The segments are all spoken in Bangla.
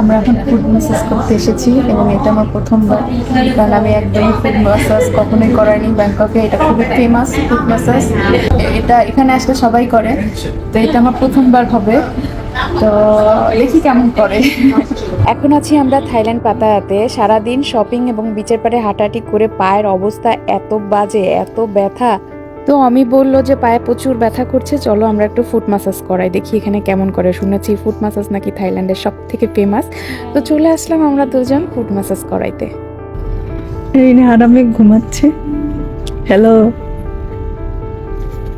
আমরা এখন ফুড ম্যাসাজ করতে এসেছি এবং এটা আমার প্রথমবার। কারণ আমি একদমই ফুড ম্যাসাজ কখনোই করাইনি। ব্যাংককে এটা খুবই ফেমাস ফুড ম্যাসাজ এটা এখানে আসলে সবাই করে। তো এটা আমার প্রথমবার হবে। তো দেখি কেমন করে। এখন আছি আমরা থাইল্যান্ড পাতায়াতে। সারাদিন শপিং এবং বিচের পাড়ে হাঁটাহাঁটি করে পায়ের অবস্থা এত বাজে এত ব্যথা। তো আমি বলল যে পায়ে প্রচুর ব্যথা করছে চলো আমরা একটু ফুট মাসাজ করাই দেখি এখানে কেমন করে। শুনেছি ফুট মাসাজ নাকি থাইল্যান্ডের সব থেকে ফেমাস তো চলে আসলাম আমরা দুজন ফুট মাসাজ করাইতে। রিনে আরামে ঘুমাচ্ছে। হ্যালো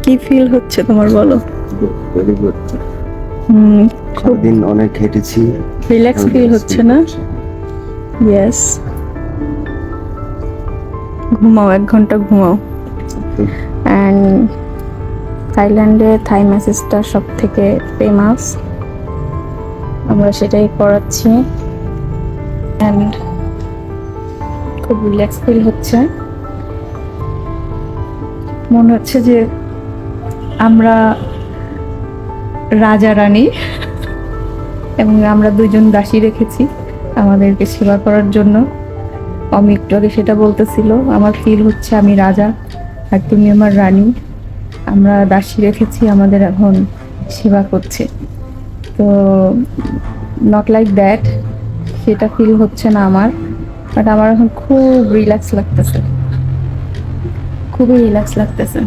কি ফিল হচ্ছে তোমার বলো? ভেরি গুড হুম খুব সারাদিন অনেক হেঁটেছি। রিল্যাক্স ফিল হচ্ছে না? ইয়েস ঘুমাও এক ঘণ্টা ঘুমাও। অ্যান্ড থাইল্যান্ডে থাই ম্যাসেজটা সব থেকে ফেমাস আমরা সেটাই করাচ্ছি অ্যান্ড খুব রিল্যাক্স ফিল হচ্ছে। মনে হচ্ছে যে আমরা রাজা, রানী এবং আমরা দুজন দাসী রেখেছি আমাদেরকে সেবা করার জন্য। আগে সেটা বলতেছিল, আমার ফিল হচ্ছে আমি রাজা। আর তুমি আমার রানী। আমরা দাসী রেখেছি, আমাদের এখন সেবা করছে। তো নট লাইক দ্যাট সেটা ফিল হচ্ছে না আমার। বাট আমার এখন খুব রিল্যাক্স লাগতেছে। খুবই রিল্যাক্স লাগতেছে।